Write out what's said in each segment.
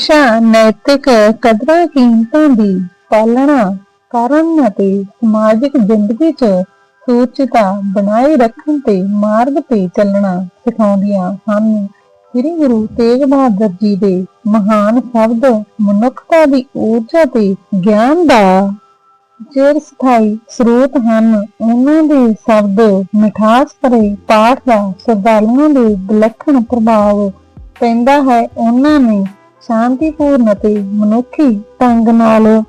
ਹਮੇਸ਼ਾ ਨੈਤਿਕ ਕਦਰਾਂ ਕੀਮਤਾਂ ਦੀ ਪਾਲਣਾ ਕਰਨ ਅਤੇ ਸਮਾਜਿਕ ਜ਼ਿੰਦਗੀ 'ਚ ਸੂਚਿਤਾ ਬਣਾਏ ਰੱਖਣ ਤੇ ਮਾਰਗ ਤੇ ਚੱਲਣਾ ਸਿਖਾਉਂਦੀਆਂ ਹਨ। ਸ੍ਰੀ ਗੁਰੂ ਤੇਗ ਬਹਾਦਰ ਜੀ ਦੇ ਮਹਾਨ ਸ਼ਬਦ ਮਨੁੱਖਤਾ ਦੀ ਊਰਜਾ ਤੇ ਗਿਆਨ ਦਾ ਚਿਰ ਸਥਾਈ ਸਰੋਤ ਹਨ। ਉਹਨਾਂ ਦੇ ਸ਼ਬਦ ਮਿਠਾਸ ਭਰੇ ਪਾਠ ਦਾ ਸ਼ਰਧਾਲੂਆਂ ਦੇ ਵਿਲੱਖਣ ਪ੍ਰਭਾਵ ਪੈਂਦਾ ਹੈ। ਉਹਨਾਂ ਨੇ ਸ਼ਾਂਤੀਪੂਰਨ ਅਤੇ ਮਨੁੱਖੀ ਢੰਗ ਨਾਲ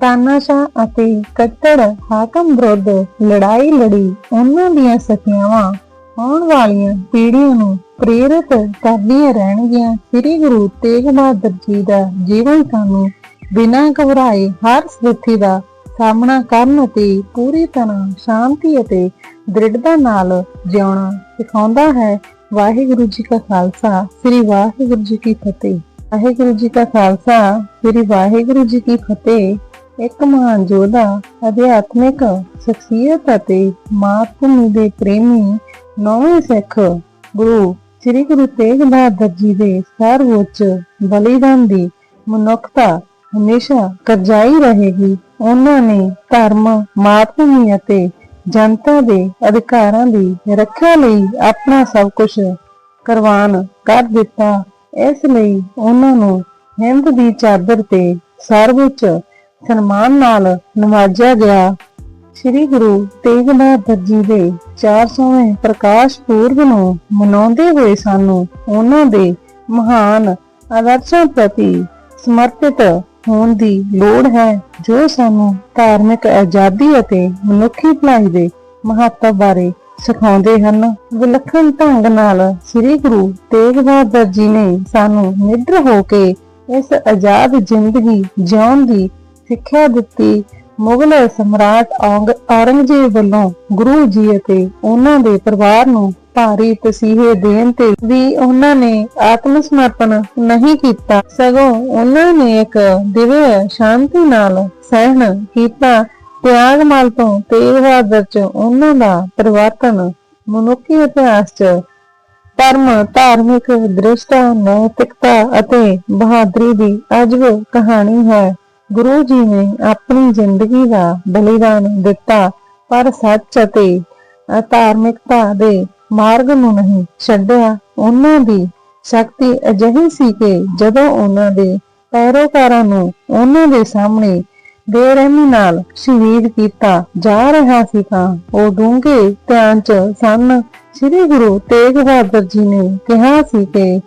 ਤਾਨਾਸ਼ਾਹ ਅਤੇ ਕੱਟੜ ਹਾਕਮ ਵਿਰੁੱਧ ਲੜਾਈ ਲੜੀ ਉਹਨਾਂ ਦੀਆਂ ਸਖਿਆਵਾਂ ਆਉਣ ਵਾਲੀਆਂ ਪੀੜ੍ਹੀਆਂ ਨੂੰ ਪ੍ਰੇਰਿਤ ਕਰਦੀਆਂ ਰਹਿਣਗੀਆਂ। ਸ੍ਰੀ ਗੁਰੂ ਤੇਗ ਬਹਾਦਰ ਜੀ ਦਾ ਜੀਵਨ ਸਾਨੂੰ ਬਿਨਾਂ ਘਬਰਾਏ ਹਰ ਸਥਿਤੀ ਦਾ ਸਾਹਮਣਾ ਕਰਨ ਅਤੇ ਪੂਰੀ ਤਰ੍ਹਾਂ ਸ਼ਾਂਤੀ ਅਤੇ ਦ੍ਰਿੜਤਾ ਨਾਲ ਜਿਉਣਾ ਸਿਖਾਉਂਦਾ ਹੈ। ਵਾਹਿਗੁਰੂ ਜੀ ਕਾ ਖਾਲਸਾ, ਸ੍ਰੀ ਵਾਹਿਗੁਰੂ ਜੀ ਕੀ ਫਤਿਹ। ਵਾਹਿਗੁਰੂ ਜੀ ਕਾ ਖਾਲਸਾ, ਸ੍ਰੀ ਵਾਹਿਗੁਰੂ ਜੀ ਕੀ ਫਤਿਹ। ਇੱਕ ਮਹਾਨ ਯੋਧਾ ਅਧਿਆਤਮਿਕ ਸ਼ਖਸੀਅਤ ਅਤੇ ਮਾਤ ਭੂਮੀ ਦੇ ਪ੍ਰੇਮੀ, ਨੌਵੇਂ ਸਿੱਖ ਗੁਰੂ, ਸ੍ਰੀ ਗੁਰੂ ਤੇਗ ਬਹਾਦਰ ਜੀ ਦੇ ਸਰਵਉੱਚ ਬਲੀਦਾਨ ਦੀ ਮਨੁੱਖਤਾ ਹਮੇਸ਼ਾ ਕਰਜਾਈ ਰਹੇਗੀ। ਉਹਨਾਂ ਨੇ ਧਰਮ ਮਾਤ ਭੂਮੀ ਅਤੇ ਜਨਤਾ ਦੇ ਅਧਿਕਾਰਾਂ ਦੀ ਰੱਖਿਆ ਲਈ ਆਪਣਾ ਸਭ ਕੁਝ ਕੁਰਬਾਨ ਕਰ ਦਿੱਤਾ। ਇਸ ਲਈ ਉਹਨਾਂ ਨੂੰ ਹਿੰਦ ਦੀ ਚਾਦਰ ਤੇ ਸਰਵਉੱਚ ਸਨਮਾਨ ਨਾਲ ਨਵਾਜਿਆ ਗਿਆ। ਸ੍ਰੀ ਗੁਰੂ ਤੇਗ ਬਹਾਦਰ ਜੀ ਦੇ 400ਵੇਂ ਪ੍ਰਕਾਸ਼ ਪੁਰਬ ਨੂੰ ਮਨਾਉਂਦੇ ਹੋਏ ਸਾਨੂੰ ਉਹਨਾਂ ਦੇ ਮਹਾਨ ਆਦਰਸ਼ਾਂ ਪ੍ਰਤੀ ਸਮਰਪਿਤ ਹੋਣ ਦੀ ਲੋੜ ਹੈ, ਜੋ ਸਾਨੂੰ ਧਾਰਮਿਕ ਆਜ਼ਾਦੀ ਅਤੇ ਮਨੁੱਖੀ ਭਲਾਈ ਦੇ ਮਹੱਤਵ ਬਾਰੇ ਸਿਖਾਉਂਦੇ ਹਨ। ਵਿਲੱਖਣ ਢੰਗ ਨਾਲ ਸ੍ਰੀ ਗੁਰੂ ਤੇਗ ਬਹਾਦਰ ਜੀ ਨੇ ਸਾਨੂੰ ਨਿਡਰ ਹੋ ਕੇ ਇਸ ਆਜ਼ਾਦ ਜ਼ਿੰਦਗੀ ਜਿਉਣ ਦੀ ਸਿੱਖਿਆ ਦਿੱਤੀ। ਮੁਗਲ ਸਮਰਾਟ ਔਰੰਗਜ਼ੇਬ ਵੱਲੋਂ ਗੁਰੂ ਜੀ ਅਤੇ ਉਹਨਾਂ ਦੇ ਪਰਿਵਾਰ ਨੂੰ ਭਾਰੀ ਤਸੀਹੇ ਦੇਣ ਤੇ ਵੀ ਉਹਨਾਂ ਨੇ ਆਤਮ ਸਮਰਪਣ ਨਹੀਂ ਕੀਤਾ। ਸਗੋਂ ਉਹਨਾਂ ਨੇ ਇੱਕ ਦਿਵਯ ਸ਼ਾਂਤੀ ਨਾਲ ਸਹਿਣ ਕੀਤਾ। ਤਿਆਗਮਲ ਤੋਂ ਤੇਗ ਬਹਾਦਰ ਚ ਉਹਨਾਂ ਦਾ ਪਰਿਵਰਤਨ ਮਨੁੱਖੀ ਇਤਿਹਾਸ ਚ ਧਰਮ, ਧਾਰਮਿਕ ਦ੍ਰਿਸ਼ਟਾ, ਨੈਤਿਕਤਾ ਅਤੇ ਬਹਾਦਰੀ ਦੀ ਅਜਬ ਕਹਾਣੀ ਹੈ। ਗੁਰੂ ਜੀ ਨੇ ਆਪਣੀ ਜ਼ਿੰਦਗੀ ਦਾ ਬਲੀਦਾਨ ਦਿੱਤਾ, ਪਰ ਸੱਚ ਅਤੇ ਧਾਰਮਿਕਤਾ ਦੇ ਮਾਰਗ ਨੂੰ ਨਹੀਂ ਛੱਡਿਆ, ਉਹਨਾਂ ਦੀ ਸ਼ਕਤੀ ਅਜਿਹੀ ਸੀ ਕਿ ਜਦੋਂ ਉਹਨਾਂ ਦੇ ਪੈਰੋਕਾਰਾਂ ਨੂੰ ਉਹਨਾਂ ਦੇ ਸਾਹਮਣੇ ਬੇਰਹਿਮੀ ਨਾਲ ਸ਼ਹੀਦ ਕੀਤਾ ਜਾ ਰਿਹਾ ਸੀ ਤਾਂ ਉਹ ਡੂੰਘੇ ਧਿਆਨ ਚ ਸਨ। ਸ੍ਰੀ ਗੁਰੂ ਤੇਗ ਬਹਾਦਰ ਜੀ ਨੇ ਕਿਹਾ ਸੀ ਕਿ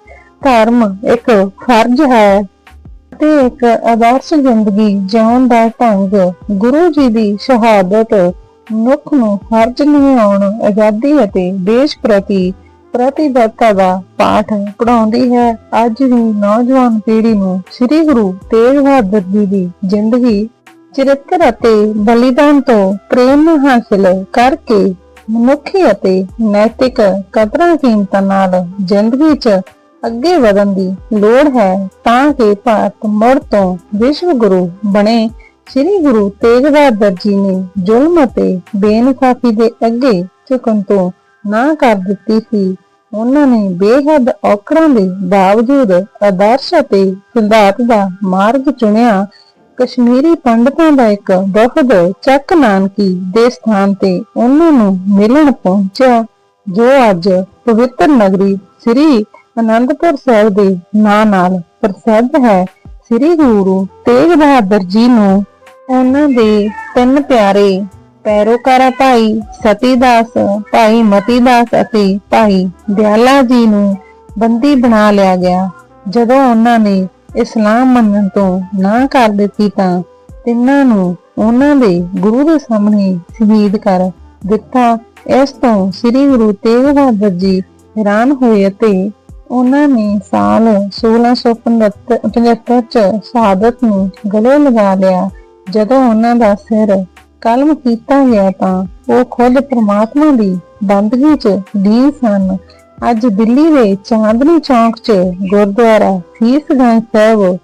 ਧਰਮ ਇੱਕ ਫਰਜ਼ ਹੈ ਤੇ ਇੱਕ ਆਦਰਸ਼ ਜ਼ਿੰਦਗੀ ਜਿਉਣ ਦਾ ਢੰਗ ਗੁਰੂ ਜੀ ਦੀ ਸ਼ਹਾਦਤ ਮਨੁੱਖ ਨੂੰ ਫਰਜ਼ ਨਿਭਾਉਣ ਆਜ਼ਾਦੀ ਅਤੇ ਦੇਸ਼ ਪ੍ਰਤੀ ਪ੍ਰਤੀਬੱਧਤਾ ਦਾ ਪਾਠ ਪੜਾਉਂਦੀ ਹੈ। ਅੱਜ ਦੀ ਨੌਜਵਾਨ ਪੀੜ੍ਹੀ ਨੂੰ ਸ੍ਰੀ ਗੁਰੂ ਤੇਗ ਬਹਾਦਰ ਜੀ ਦੀ ਜ਼ਿੰਦਗੀ, ਚਰਿੱਤਰ ਅਤੇ ਬਲੀਦਾਨ ਤੋਂ ਪ੍ਰੇਰਨਾ ਹਾਸਲ ਕਰਕੇ ਮਨੁੱਖੀ ਅਤੇ ਨੈਤਿਕ ਕਦਰਾਂ ਕੀਮਤਾਂ ਨਾਲ ਜ਼ਿੰਦਗੀ 'ਚ ਅੱਗੇ ਵਧਣ ਦੀ ਲੋੜ ਹੈ ਤਾਂ ਕਿ ਭਾਰਤ ਮੁੜ ਤੋਂ ਵਿਸ਼ਵ ਗੁਰੂ ਬਣੇ। ਸ੍ਰੀ ਗੁਰੂ ਤੇਗ ਬਹਾਦਰ ਜੀ ਨੇ ਜ਼ੁਲਮ ਅਤੇ ਬੇਇਨਸਾਫੀ ਦੇ ਅੱਗੇ ਝੁਕਣ ਤੋਂ ਨਾ ਕਰ ਦਿੱਤੀ ਸੀ। ਉਹਨਾਂ ਨੇ ਬੇਹੱਦ ਔਕੜਾਂ ਦੇ ਬਾਵਜੂਦ ਆਦਰਸ਼ ਅਤੇ ਸਿਧਾਂਤ ਦਾ ਮਾਰਗ ਚੁਣਿਆ। ਕਸ਼ਮੀਰੀ ਪੰਡਤਾਂ ਦਾ ਇੱਕ ਵਫਦ ਚੱਕ ਨਾਨਕੀ ਦੇ ਸਥਾਨ ਤੇ ਉਹਨਾਂ ਨੂੰ ਮਿਲਣ ਪਹੁੰਚਿਆ, ਜੋ ਅੱਜ ਪਵਿੱਤਰ ਨਗਰੀ ਸ੍ਰੀ ਅਨੰਦਪੁਰ ਸਾਹਿਬ ਦੇ ਨਾਂ ਨਾਲ ਪ੍ਰਸਿੱਧ ਹੈ। ਸ੍ਰੀ ਗੁਰੂ ਤੇਗ ਬਹਾਦਰ ਜੀ ਨੂੰ ਉਹਨਾਂ ਦੇ ਤਿੰਨ ਪਿਆਰੇ, ਪੈਰੋਕਾਰਾ ਭਾਈ ਸਤੀਦਾਸ, ਭਾਈ ਮਤੀਦਾਸ ਅਤੇ ਭਾਈ ਦਿਆਲਾ ਜੀ ਨੂੰ ਬੰਦੀ ਬਣਾ ਲਿਆ ਗਿਆ। ਜਦੋਂ ਉਹਨਾਂ ਨੇ ਇਸਲਾਮ ਮੰਨਣ ਤੋਂ ਨਾ ਕਰ ਦਿੱਤੀ ਤਾਂ ਤਿੰਨਾਂ ਨੂੰ ਉਹਨਾਂ ਦੇ ਗੁਰੂ ਦੇ ਸਾਹਮਣੇ ਸ਼ਹੀਦ ਕਰ ਦਿੱਤਾ। ਇਸ ਤੋਂ ਸ੍ਰੀ ਗੁਰੂ ਤੇਗ ਬਹਾਦਰ ਜੀ ਹੈਰਾਨ ਹੋਏ ਅਤੇ ਉਹਨਾਂ ਨੇ ਸਾਲ 1675 ਚ ਸ਼ਹਾਦਤ ਨੂੰ ਗਲੇ ਲਗਾ ਲਿਆ। ਜਦੋਂ ਉਹਨਾਂ ਦਾ ਸਿਰ ਕਲਮ ਕੀਤਾ ਗਿਆ ਤਾਂ ਉਹ ਖੁਦ ਪ੍ਰਮਾਤਮਾ ਦੀ ਬੰਦਗੀ 'ਚ ਦੀ ਸਨ। ਅੱਜ ਦਿੱਲੀ ਦੇ ਚਾਂਦਨੀ ਚੌਂਕ 'ਚ ਗੁਰਦੁਆਰਾ ਸੀਸਗੰਜ ਸਾਹਿਬ,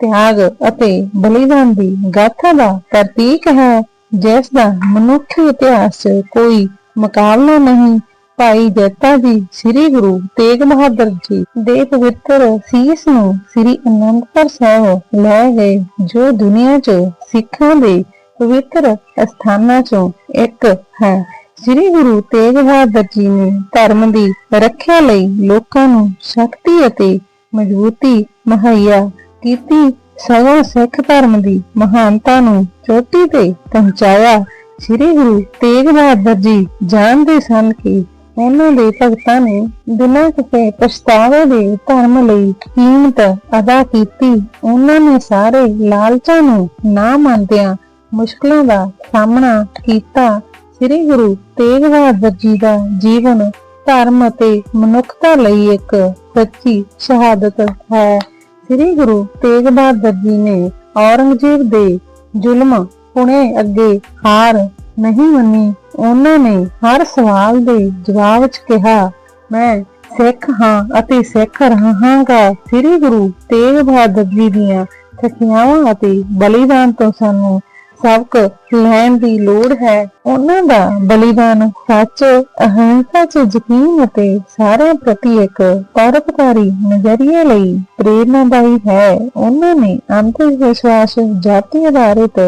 ਤਿਆਗ ਅਤੇ ਬਲੀਦਾਨ ਦੀ ਗਾਥਾ ਦਾ ਪ੍ਰਤੀਕ ਹੈ, ਜਿਸ ਦਾ ਮਨੁੱਖੀ ਇਤਿਹਾਸ 'ਚ ਕੋਈ ਮੁਕਾਬਲਾ ਨਹੀਂ। ਭਾਈ ਜੈਤਾ ਜੀ, ਸ੍ਰੀ ਗੁਰੂ ਤੇਗ ਬਹਾਦਰ ਜੀ ਦੇ ਪਵਿੱਤਰ ਸੀਸ ਨੂੰ ਸ੍ਰੀ ਅਨੰਦਪੁਰ ਸਾਹਿਬ ਲੈ ਗਏ, ਜੋ ਦੁਨੀਆ 'ਚ ਸਿੱਖਾਂ ਦੇ ਪਵਿੱਤਰ ਅਸਥਾਨਾਂ 'ਚੋਂ ਇੱਕ ਹੈ। ਸ੍ਰੀ ਗੁਰੂ ਤੇਗ ਬਹਾਦਰ ਜੀ ਨੇ ਧਰਮ ਦੀ ਰੱਖਿਆ ਲਈ ਲੋਕਾਂ ਨੂੰ ਸ਼ਕਤੀ ਅਤੇ ਮਜ਼ਬੂਤੀ ਮੁਹੱਈਆ ਕੀਤੀ। ਸਗੋਂ ਸਿੱਖ ਧਰਮ ਦੀ ਮਹਾਨਤਾ ਨੂੰ ਚੋਟੀ ਤੇ ਪਹੁੰਚਾਇਆ। ਸ੍ਰੀ ਗੁਰੂ ਤੇਗ ਬਹਾਦਰ ਜੀ ਜਾਣਦੇ ਸਨ ਕਿ ਉਹਨਾਂ ਦੇ ਭਗਤਾਂ ਨੇ ਬਿਨਾਂ ਕਿਸੇ ਪਛਤਾਵੇ ਦੇ ਧਰਮ ਲਈ ਕੀਮਤ ਅਦਾ ਕੀਤੀ। ਉਹਨਾਂ ਨੇ ਸਾਰੇ ਲਾਲਚਾਂ ਨੂੰ ਨਾ ਮੰਨਦਿਆਂ ਮੁਸ਼ਕਲਾਂ ਦਾ ਸਾਹਮਣਾ ਕੀਤਾ। ਸ੍ਰੀ ਗੁਰੂ ਤੇਗ ਬਹਾਦਰ ਜੀ ਦਾ ਜੀਵਨ ਧਰਮ ਅਤੇ ਮਨੁੱਖਤਾ ਲਈ ਇੱਕ ਸੱਚੀ ਸ਼ਹਾਦਤ ਹੈ। ਸ੍ਰੀ ਗੁਰੂ ਤੇਗ ਬਹਾਦਰ ਜੀ ਨੇ ਔਰੰਗਜ਼ੇਬ ਦੇ ਜ਼ੁਲਮ ਪੁਣੇ ਅੱਗੇ ਹਾਰ ਨਹੀਂ ਮੰਨੀ, ਉਹਨਾਂ ਨੇ ਹਰ ਸਵਾਲ ਦੇ ਜਵਾਬ ਵਿੱਚ ਕਿਹਾ, ਮੈਂ ਸਿੱਖ ਹਾਂ ਅਤੇ ਸਿੱਖ ਰਹਾਂਗਾ ਸ੍ਰੀ ਗੁਰੂ ਤੇਗ ਬਹਾਦਰ ਜੀ ਦੀਆਂ ਸਿੱਖਿਆਵਾਂ ਅਤੇ ਬਲੀਦਾਨ ਤੋਂ ਸਾਨੂੰ ਸਬਕ ਲੈਣ ਦੀ ਲੋੜ ਹੈ। ਉਹਨਾਂ ਦਾ ਬਲੀਦਾਨ ਸੱਚ, ਅਹਿੰਸਾ 'ਚ ਯਕੀਨ ਅਤੇ ਸਾਰਿਆਂ ਪ੍ਰਤੀ ਇੱਕ ਪਰਉਪਕਾਰੀ ਨਜ਼ਰੀਏ ਲਈ ਪ੍ਰੇਰਨਾਦਾਈ ਹੈ। ਉਹਨਾਂ ਨੇ ਅੰਤ ਵਿਸ਼ਵਾਸ ਜਾਤੀ ਆਧਾਰਿਤ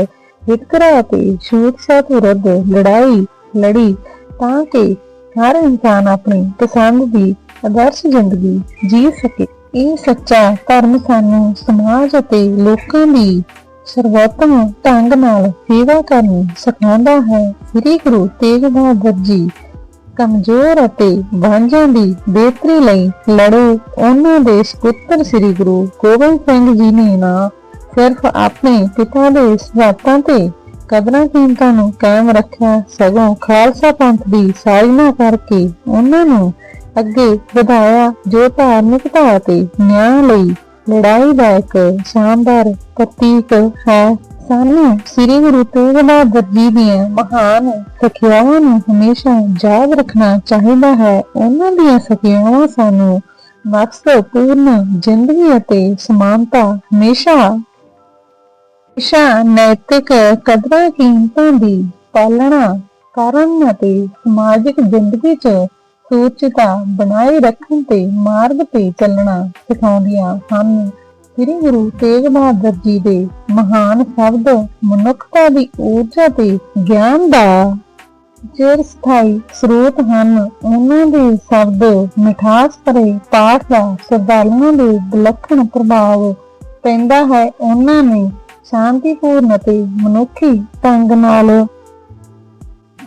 ਵਿਤਕਰਾ ਅਤੇ ਛੂਤ-ਛਾਤ ਵਿਰੁੱਧ ਲੜਾਈ ਲੜੀ ਤਾਂ ਕਿ ਹਰ ਇਨਸਾਨ ਆਪਣੀ ਪਸੰਦ ਦੀ ਆਦਰਸ਼ ਜ਼ਿੰਦਗੀ ਜੀ ਸਕੇ। ਇਹ ਸੱਚਾ ਧਰਮ ਸਾਨੂੰ ਸਮਾਜ ਅਤੇ ਲੋਕਾਂ ਦੀ ਸਰਵੋਤਮ ਢੰਗ ਨਾਲ ਸੇਵਾ ਕਰਨੀ ਸਿਖਾਉਂਦਾ ਹੈ। ਸ੍ਰੀ ਗੁਰੂ ਤੇਗ ਬਹਾਦਰ ਜੀ ਕਮਜ਼ੋਰ ਅਤੇ ਵਾਂਝਾਂ ਦੀ ਬਿਹਤਰੀ ਲਈ ਲੜੇ। ਉਹਨਾਂ ਦੇ ਸੁਪੁੱਤਰ ਸ੍ਰੀ ਗੁਰੂ ਗੋਬਿੰਦ ਸਿੰਘ ਜੀ ਨੇ ਨਾ ਸਿਰਫ ਆਪਣੇ ਪਿਤਾ ਦੇ ਸਿਧਾਂਤਾਂ ਤੇ ਕਦਰਾਂ ਕੀਮਤਾਂ ਨੂੰ ਕਾਇਮ ਰੱਖਿਆ, ਸਗੋਂ ਖਾਲਸਾ ਪੰਥ ਦੀ ਸਾਜਨਾ ਕਰਕੇ ਉਹਨਾਂ ਨੂੰ ਅੱਗੇ ਵਧਾਇਆ, ਜੋ ਧਾਰਮਿਕਤਾ ਅਤੇ ਨਿਆਂ ਲਈ ਲੜਾਈ ਦਾ ਇੱਕ ਸ਼ਾਨਦਾਰ ਪ੍ਰਤੀਕ ਹੈ। ਸਾਨੂੰ ਸ੍ਰੀ ਗੁਰੂ ਤੇਗ ਬਹਾਦਰ ਜੀ ਦੀਆਂ ਮਹਾਨ ਸਿੱਖਿਆਵਾਂ ਨੂੰ ਹਮੇਸ਼ਾ ਯਾਦ ਰੱਖਣਾ ਚਾਹੀਦਾ ਹੈ। ਉਹਨਾਂ ਦੀਆਂ ਸਿੱਖਿਆਵਾਂ ਸਾਨੂੰ ਮਕਸਦਪੂਰਨ ਜ਼ਿੰਦਗੀ ਅਤੇ ਸਮਾਨਤਾ ਹਮੇਸ਼ਾ ਹਮੇਸ਼ਾ ਨੈਤਿਕ ਕਦਰਾਂ ਕੀਮਤਾਂ ਦੀ ਪਾਲਣਾ ਕਰਨ ਅਤੇ ਸਮਾਜਿਕ ਜ਼ਿੰਦਗੀ 'ਚ ਸੂਚਿਤਾ ਬਣਾਈ ਰੱਖਣ ਤੇ ਮਾਰਗ ਤੇ ਚੱਲਣਾ ਸਿਖਾਉਂਦੀਆਂ ਹਨ। ਸ੍ਰੀ ਗੁਰੂ ਤੇਗ ਬਹਾਦਰ ਜੀ ਦੇ ਮਹਾਨ ਸ਼ਬਦ, ਮਨੁੱਖਤਾ ਦੀ ਊਰਜਾ ਤੇ ਗਿਆਨ ਦਾ ਚਿਰ ਸਥਾਈ ਸਰੋਤ ਹਨ। ਉਹਨਾਂ ਦੇ ਸ਼ਬਦ ਮਿਠਾਸ ਭਰੇ ਪਾਠ ਦਾ ਸ਼ਰਧਾਲੂਆਂ ਦੇ ਵਿਲੱਖਣ ਪ੍ਰਭਾਵ ਪੈਂਦਾ ਹੈ। ਉਹਨਾਂ ਨੇ ਸ਼ਾਂਤੀਪੂਰਨ ਅਤੇ ਮਨੁੱਖੀ ਢੰਗ ਨਾਲ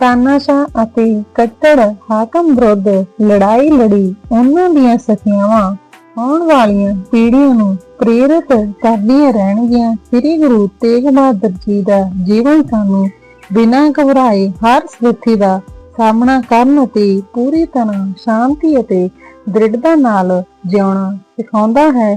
ਤਾਨਾਸ਼ਾਹ ਅਤੇ ਕੱਟੜ ਹਾਕਮ ਵਿਰੁੱਧ ਲੜਾਈ ਲੜੀ ਉਹਨਾਂ ਦੀਆਂ ਸਖਿਆਵਾਂ ਆਉਣ ਵਾਲੀਆਂ ਪੀੜ੍ਹੀਆਂ ਨੂੰ ਪ੍ਰੇਰਿਤ ਕਰਦੀਆਂ ਰਹਿਣਗੀਆਂ। ਸ੍ਰੀ ਗੁਰੂ ਤੇਗ ਬਹਾਦਰ ਜੀ ਦਾ ਜੀਵਨ ਸਾਨੂੰ ਬਿਨਾਂ ਘਬਰਾਏ ਹਰ ਸਥਿਤੀ ਦਾ ਸਾਹਮਣਾ ਕਰਨ ਅਤੇ ਪੂਰੀ ਤਰ੍ਹਾਂ ਸ਼ਾਂਤੀ ਅਤੇ ਦ੍ਰਿੜਤਾ ਨਾਲ ਜਿਉਣਾ ਸਿਖਾਉਂਦਾ ਹੈ।